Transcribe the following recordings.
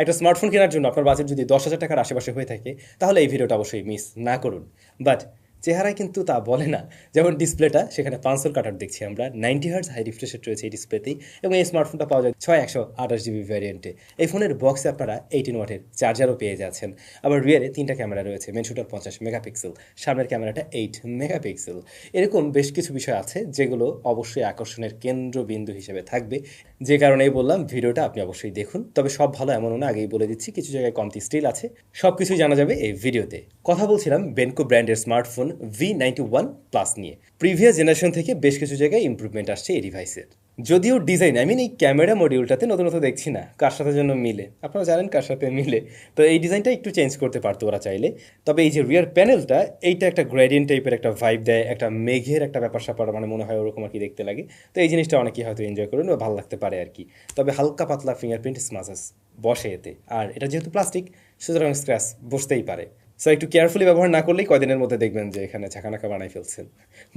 একটা স্মার্টফোন কেনার জন্য আপনার বাজেট যদি দশ হাজার টাকার আশেপাশে হয়ে থাকে, তাহলে এই ভিডিওটা অবশ্যই মিস না করুন। বাট চেহারায় কিন্তু তা বলে না। যেমন ডিসপ্লেটা, সেখানে পাঁচশোর কাটার দেখছি আমরা। নাইনটি হার্স হাই রিফ্রেশেট রয়েছে এই ডিসপ্লেতেই এবং এই স্মার্টফোনটা পাওয়া যায় ছয় একশো আঠাশ জিবি ভ্যারিয়েন্টে। এই ফোনের বক্সে আপনারা এইটিন ওয়াটের চার্জারও পেয়ে যাচ্ছেন। আবার রিয়ারে তিনটা ক্যামেরা রয়েছে মেন শুটার পঞ্চাশ মেগাপিক্সেল সামনের ক্যামেরাটা এইট মেগাপিক্সেল এরকম বেশ কিছু বিষয় আছে যেগুলো অবশ্যই আকর্ষণের কেন্দ্রবিন্দু হিসেবে থাকবে। যে কারণেই বললাম, ভিডিওটা আপনি অবশ্যই দেখুন। তবে সব ভালো এমনও না, আগেই বলে দিচ্ছি, কিছু জায়গায় কমতি স্টিল আছে। সব কিছুই জানা যাবে এই ভিডিওতে। কথা বলছিলাম বেনকো ব্র্যান্ডের smartphone V ninety one plus নিয়ে। প্রিভিয়াস জেনারেশন থেকে বেশ কিছু জায়গায় ইমপ্রুভমেন্ট আসছে এই ডিভাইসের যদিও ডিজাইন আই মিন এই ক্যামেরা মডিউলটাতে নতুন নতুন দেখছি না, কার সাথে জন্য মিলে। আপনারা জানেন কার সাথে মিলে। তো এই ডিজাইনটা একটু চেঞ্জ করতে পারতো ওরা চাইলে। তবে এই যে রিয়ার প্যানেলটা এইটা একটা গ্রেডিয়েন্ট টাইপের একটা ভাইব দেয়, একটা মেঘের একটা ব্যাপার স্যাপার মানে মনে হয় ওরকম আর কি দেখতে লাগে। তো এই জিনিসটা অনেকেই হয়তো এনজয় করেন বা ভালো লাগতে পারে আর কি। তবে হালকা পাতলা ফিঙ্গারপ্রিন্ট স্মাজেস বসে এতে। আর এটা যেহেতু প্লাস্টিক সুতরাং স্ক্র্যাচ বসতেই পারে। সো একটু কেয়ারফুলি ব্যবহার না করলেই কয়দিনের মধ্যে দেখবেন যে এখানে ঝাঁকানাকা বানাই ফেলছেন।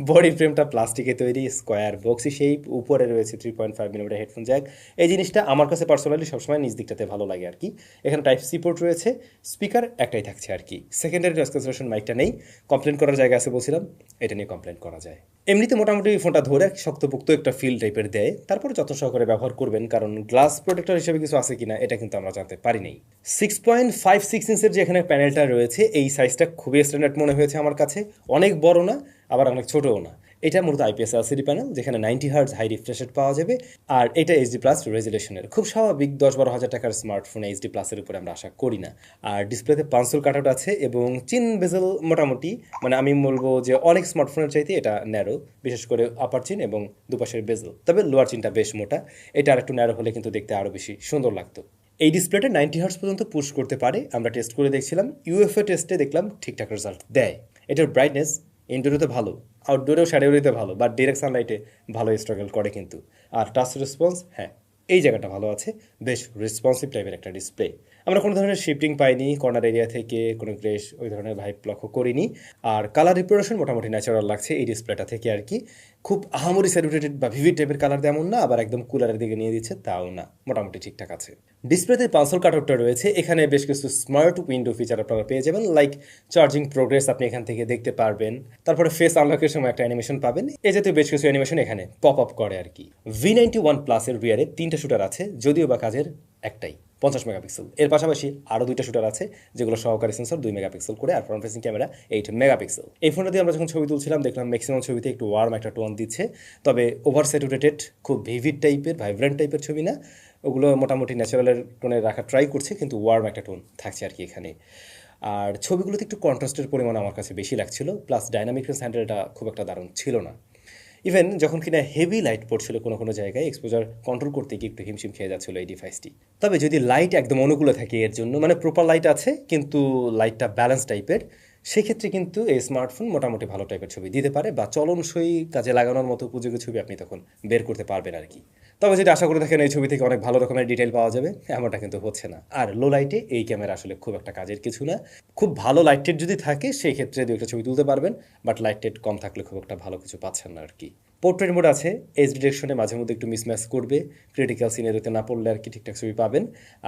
বডি ফ্রেমটা প্লাস্টিকে তৈরি স্কোয়ার বক্সি সেই উপরে রয়েছে three point five millimetre headphone jack এই জিনিসটা আমার কাছে পার্সোনালি সবসময় নিজ দিকটাতে ভালো লাগে আর কি। এখানে টাইপ সি পোর্ট রয়েছে স্পিকার একটাই থাকছে আর কি। সেকেন্ডারি ক্যান্সেলেশন মাইকটা নেই কমপ্লেন করার জায়গা আছে বলছিলাম, এটা নিয়ে কমপ্লেন করা যায়। এমনিতে মোটামুটি ফোনটা ধরে শক্তপোক্ত একটা ফিল টাইপের দেয়। তারপর যত সহকারে ব্যবহার করবেন, কারণ গ্লাস প্রোটেক্টর হিসেবে কিছু আছে কিনা, এটা কিন্তু আমরা জানতে পারি নাই সিক্স পয়েন্ট ফাইভ সিক্স ইঞ্চের যে এখানে প্যানেলটা রয়েছে, এই সাইজটা খুবই স্ট্যান্ডার্ড মনে হয়েছে আমার কাছে। অনেক বড় না, আবার অনেক ছোটও না। এটা মূলত আইপিএস এলসিডি প্যানেল যেখানে ninety hertz high refresh rate পাওয়া যাবে, আর এটা এইচডি প্লাস রেজুলেশনের খুব স্বাভাবিক দশ বারো হাজার টাকার স্মার্টফোন এইচডি প্লাসের উপরে আমরা আশা করি না। আর ডিসপ্লেতে পাঁচশোর কাটআউট আছে এবং চিন বেজেল মোটামুটি মানে আমি বলব যে অনেক স্মার্টফোনের চাইতে এটা ন্যারো বিশেষ করে আপার চিন এবং দুপাশের বেজেল তবে লোয়ার চিনটা বেশ মোটা, এটা আর একটু ন্যারো হলে কিন্তু দেখতে আরও বেশি সুন্দর লাগতো। এই ডিসপ্লেটা নাইনটি হার্স পর্যন্ত পুশ করতে পারে, আমরা টেস্ট করে দেখছিলাম ইউএফএ টেস্টে দেখলাম ঠিকঠাক রেজাল্ট দেয়। এটার ব্রাইটনেস ইনডোরেতে ভালো আউটডোরেও শ্যাডোরিতে ভালো বা ডিরেক্ট সানলাইটে ভালো স্ট্রাগল করে কিন্তু। আর টাচ রেসপন্স হ্যাঁ এই জায়গাটা ভালো আছে, বেশ রেসপন্সিভ টাইপের একটা ডিসপ্লে আমরা কোনো ধরনের শিফটিং পাইনি কর্নার এরিয়া থেকে কোনো গ্রেস ওই ধরনের ভাইপ লক্ষ্য করিনি। আর কালার রিপ্রোডাকশন মোটামুটি ন্যাচারাল লাগছে এই ডিসপ্লেটা থেকে আর কি খুব আহামরি স্যালুটেটেড বা ভিভিড টাইপের কালার তেমন না, আবার একদম কুলারের দিকে নিয়ে দিচ্ছে, তাও না। মোটামুটি ঠিকঠাক আছে। ডিসপ্লেতে পাঁচল কাটআউটটা রয়েছে, এখানে বেশ কিছু স্মার্ট উইন্ডো ফিচার আপনারা পেয়ে যাবেন লাইক চার্জিং প্রোগ্রেস আপনি এখান থেকে দেখতে পারবেন। তারপরে ফেস আনলকের সময় একটা অ্যানিমেশন পাবেন। এ জাতীয় বেশ কিছু অ্যানিমেশন এখানে পপ আপ করে আর কি ভি নাইনটি ওয়ান প্লাসের রিয়ারে তিনটা শুটার আছে, যদিও বা কাজের একটাই, পঞ্চাশ মেগাপিক্সেল। এর পাশাপাশি আরও দুইটা শুটার আছে, যেগুলো সহকারী সেন্সর দুই মেগাপিক্সেল করে আর front facing camera eight megapixel. এই ফোনটা দিয়ে আমরা যখন ছবি তুলছিলাম, দেখলাম ম্যাক্সিমাম ছবিতে একটু ওয়ার্ম একটা টোন দিচ্ছে। তবে ওভার স্যাটুরেটেড খুব ভিভিড টাইপের ভাইব্রেন্ট টাইপের ছবি না। ওগুলো মোটামুটি ন্যাচারালের টোনে রাখা ট্রাই করছে, কিন্তু ওয়ার্ম একটা টোন থাকছে আর কি এখানে। আর ছবিগুলোতে একটু কন্ট্রাস্টের পরিমাণ আমার কাছে বেশি লাগছিল প্লাস ডাইনামিক রেঞ্জ হ্যান্ডেলটা খুব একটা দারুণ ছিল না। ইভেন যখন কিনা হেভি লাইট পড়ছিল কোনো কোনো জায়গায় এক্সপোজার কন্ট্রোল করতে গিয়ে একটু হিমশিম খেয়ে যাচ্ছিল এই ডিভাইসটি তবে যদি লাইট একদম অনুকূলে থাকে, এর জন্য মানে প্রপার লাইট আছে, কিন্তু লাইটটা ব্যালেন্স টাইপের সেক্ষেত্রে কিন্তু এই স্মার্টফোন মোটামুটি ভালো টাইপের ছবি দিতে পারে বা চলনসই কাজে লাগানোর মতো উপযোগী ছবি আপনি তখন বের করতে পারবেন আর কি। তবে যদি আশা করে থাকেন, এই ছবি থেকে অনেক ভালো রকমের ডিটেল পাওয়া যাবে। এমনটা কিন্তু হচ্ছে না। আর লো লাইটে এই ক্যামেরা আসলে খুব একটা কাজের কিছু না। খুব ভালো লাইটেড যদি থাকে, সেই ক্ষেত্রে দু একটা ছবি তুলতে পারবেন। বাট লাইটেড কম থাকলে খুব একটা ভালো কিছু পাচ্ছেন না আর কি পোর্ট্রেট মোড আছে এজ ডিরেকশনে মাঝে মধ্যে একটু মিসম্যাচ করবে। ক্রিটিক্যাল সিনারিতে না পড়লে আর কি ঠিকঠাক ছবি পাবেন।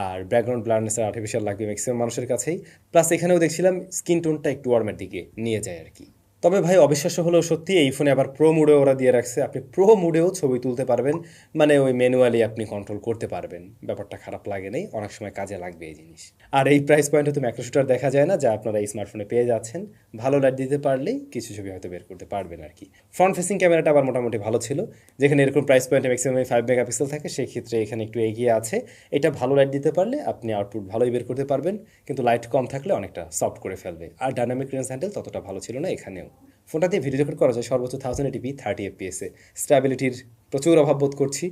আর ব্যাকগ্রাউন্ড ব্লারনেসের আর্টিফিশিয়াল লাগবে ম্যাক্সিমাম মানুষের কাছেই। প্লাস এখানেও দেখছিলাম স্কিন টোনটা একটু ওয়ার্মের দিকে নিয়ে যায় আর কি। তবে ভাই, অবিশ্বাস্য হলেও সত্যি এই ফোনে আবার প্রো মুডেও ওরা দিয়ে রাখছে। আপনি প্রো মুডেও ছবি তুলতে পারবেন। মানে ওই ম্যানুয়ালি আপনি কন্ট্রোল করতে পারবেন। ব্যাপারটা খারাপ লাগে নেই। অনেক সময় কাজে লাগবে এই জিনিস। আর এই প্রাইস পয়েন্টে তো ম্যাক্রোশুটার দেখা যায় না, যা আপনারা এই স্মার্টফোনে পেয়ে যাচ্ছেন। ভালো লাইট দিতে পারলেই কিছু ছবি হয়তো বের করতে পারবেন আর কি। ফ্রন্ট ফেসিং ক্যামেরাটা আবার মোটামুটি ভালো ছিল। যেখানে এরকম প্রাইস পয়েন্টে ম্যাক্সিমাম ফাইভ মেগাপিক্সেল থাকে, সেই ক্ষেত্রে এখানে একটু এগিয়ে আছে। এটা ভালো লাইট দিতে পারলে আপনি আউটপুট ভালোই বের করতে পারবেন। কিন্তু লাইট কম থাকলে অনেকটা সফট করে ফেলবে। আর ডাইনামিক রেঞ্জ হ্যান্ডেল ততটা ভালো ছিল না এখানেও। ফোনটা দিয়ে ভিডিও রেকর্ড করা যায় সর্বোচ্চ থাউজেন্ড এটিপি থার্টি এফপিএসে স্ট্যাবিলিটির প্রচুর অভাব বোধ করছি।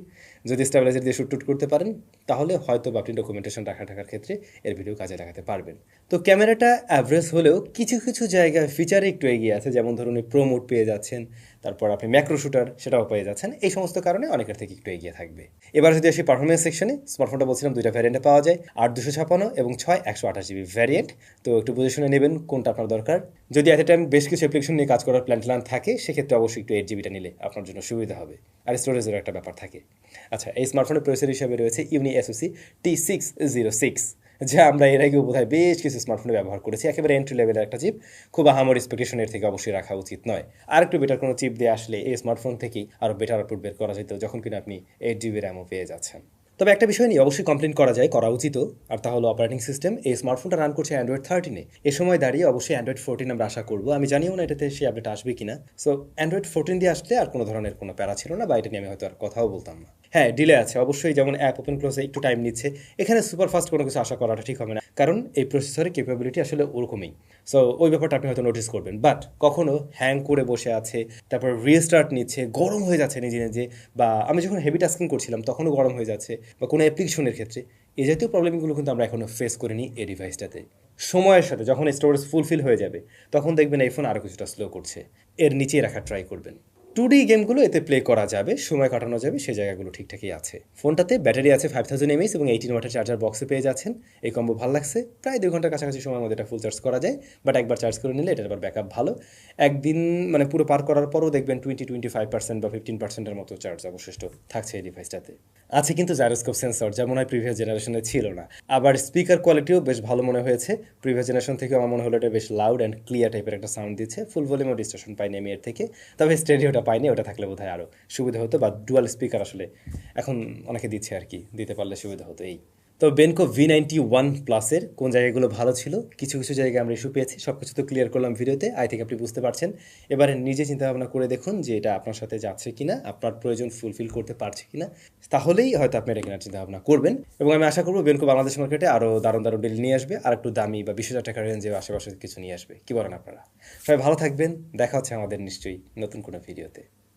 যদি স্ট্যাবিলাইজার দিয়ে শুট করতে পারেন, তাহলে হয়তো আপনি ডকুমেন্টেশন রাখা টাকার ক্ষেত্রে এর ভিডিও কাজে লাগাতে পারবেন। তো ক্যামেরাটা অ্যাভারেজ হলেও কিছু কিছু জায়গায় ফিচারে একটু এগিয়ে আছে। যেমন ধরুন প্রো মোড পেয়ে যাচ্ছেন, তারপর আপনি ম্যাক্রো শুটার সেটাও পেয়ে যাচ্ছেন। এই সমস্ত কারণে অনেকের থেকে একটু এগিয়ে থাকবে। এবার যদি আসি পারফরমেন্স সেকশনে স্মার্টফোনটা বলছিলাম, দুইটা ভ্যারিয়েন্টে পাওয়া যায়, আট দুশো ছাপানো এবং ছয় একশো আঠাশ জিবি ভ্যারিয়েন্ট তো একটু বুঝে শুনে নেবেন কোনটা আপনার দরকার। যদি এট এ টাইম বেশ কিছু অ্যাপ্লিকেশন নিয়ে কাজ করার প্ল্যান প্ল্যান থাকে, সেক্ষেত্রে অবশ্যই একটু এইট জিবিটা নিলে আপনার জন্য সুবিধা হবে। আর স্টোরেজের একটা ব্যাপার থাকে। আচ্ছা এই স্মার্টফোনের প্রসেসর হিসেবে রয়েছে Uni SOC T six zero six যা আমরা এর আগেও বোধহয় বেশ কিছু স্মার্টফোনে ব্যবহার করেছি। একেবারে এন্ট্রি লেভেলের একটা চিপ খুব আহামর এক্সপেকটেশনের থেকে অবশ্যই রাখা উচিত নয়। আর একটু বেটার কোনো চিপ দিয়ে আসলে এই স্মার্টফোন থেকেই আরও বেটার আউটপুট বের করা যেত, যখন কিনা আপনি এইট জিবি র্যামও পেয়ে যাচ্ছেন। তবে একটা বিষয় নিয়ে অবশ্যই কমপ্লেন করা যায়, করা উচিত আর তা হলো অপারেটিং সিস্টেম এই স্মার্টফোনটা রান করছে অ্যান্ড্রয়েড থার্টিনে এ সময় দাঁড়িয়ে অবশ্যই অ্যান্ড্রয়েড ফোরটিন আমরা আশা করব। আমি জানিও না এটাতে সেই আপডেট আসবে কিনা। সো অ্যান্ড্রয়েড ফোরটিন দিয়ে আসলে আর কোনো ধরনের কোনো প্যারা ছিল না, বা এটা নিয়ে আমি হয়তো আর কথাও বলতাম না। হ্যাঁ ডিলে আছে। অবশ্যই যেমন অ্যাপ ওপেন ক্লোজে একটু টাইম নিচ্ছে, এখানে সুপার ফাস্ট কোনো কিছু আশা করাটা ঠিক হবে না। কারণ এই প্রসেসরের ক্যাপাবিলিটি আসলে ওরকমই। সো ওই ব্যাপারটা আপনি হয়তো নোটিস করবেন। বাট কখনো হ্যাং করে বসে আছে, তারপর রিস্টার্ট নিচ্ছে, গরম হয়ে যাচ্ছে নিজে নিজে, বা আমি যখন হেভি টাস্কিং করছিলাম, তখনও গরম হয়ে যাচ্ছে। বা কোনো অ্যাপ্লিকেশনের ক্ষেত্রে এই জাতীয় প্রবলেমগুলো কিন্তু আমরা এখনও ফেস করিনি এই ডিভাইসটাতে সময়ের সাথে যখন স্টোরেজ ফুলফিল হয়ে যাবে, তখন দেখবেন আইফোন আরও কিছুটা স্লো করছে। এর নিচেই রাখা ট্রাই করবেন। টু ডি গেমগুলো এতে প্লে করা যাবে, সময় কাটানো যাবে, সেই জায়গাগুলো ঠিকঠাকই আছে। ফোনটাতে ব্যাটারি আছে ফাইভ থাউজেন্ড এমএস এবং এইটিন ওয়াটের চার্জার বক্সে পেয়ে যাচ্ছেন। এই কম্বো ভালো লাগছে। প্রায় দুই ঘণ্টার কাছাকাছি সময় মধ্যে এটা ফুল চার্জ করা যায় বাট একবার চার্জ করে নিলে এটার আবার ব্যাকআপ ভালো। একদিন মানে পুরো পার করার পরও দেখবেন টোয়েন্টি টোয়েন্টি ফাইভ পার্সেন্ট বা ফিফটিন পার্সেন্টের মতো চার্জ অবশিষ্ট থাকছে এই ডিভাইসটাতে আছে কিন্তু জাইরোস্কোপ সেন্সর যা মনে হয় প্রিভিয়াস জেনারেশনে ছিল না। আবার স্পিকার কোয়ালিটিও বেশ ভালো মনে হয়েছে। প্রিভিয়াস জেনারেশন থেকে আমার মনে হলো এটা বেশ লাউড অ্যান্ড ক্লিয়ার টাইপের একটা সাউন্ড দিচ্ছে। ফুল ভলিউমও ডিস্ট্রেশন পাইনি এর থেকে। তবে স্টেডিওটা পাইনি, ওটা থাকলে বোধ হয় আরও সুবিধা হতো, বা ডুয়াল স্পিকার আসলে এখন অনেকে দিচ্ছে আর কি, দিতে পারলে সুবিধা হতো এই। তো বেনকো ভি নাইনটি ওয়ান প্লাসের কোন জায়গাগুলো ভালো ছিল? কিছু কিছু জায়গায় আমরা ইস্যু পেয়েছি সব কিছু তো ক্লিয়ার করলাম ভিডিওতে। আই থেকে আপনি বুঝতে পারছেন। এবারে নিজে চিন্তা ভাবনা করে দেখুন যে এটা আপনার সাথে যাচ্ছে কিনা, আপনার প্রয়োজন ফুলফিল করতে পারছে কিনা। তাহলেই হয়তো আপনি এটা কেনার চিন্তা ভাবনা করবেন। এবং আমি আশা করব বেনকো বাংলাদেশ মার্কেটে আরও দারুণ দারুণ ডিল নিয়ে আসবে আর একটু দামি বা বিশ হাজার টাকার রেঞ্জে আশেপাশে কিছু নিয়ে আসবে। কি বলেন আপনারা? সবাই ভালো থাকবেন, দেখা হচ্ছে আমাদের নিশ্চয়ই নতুন কোনো ভিডিওতে।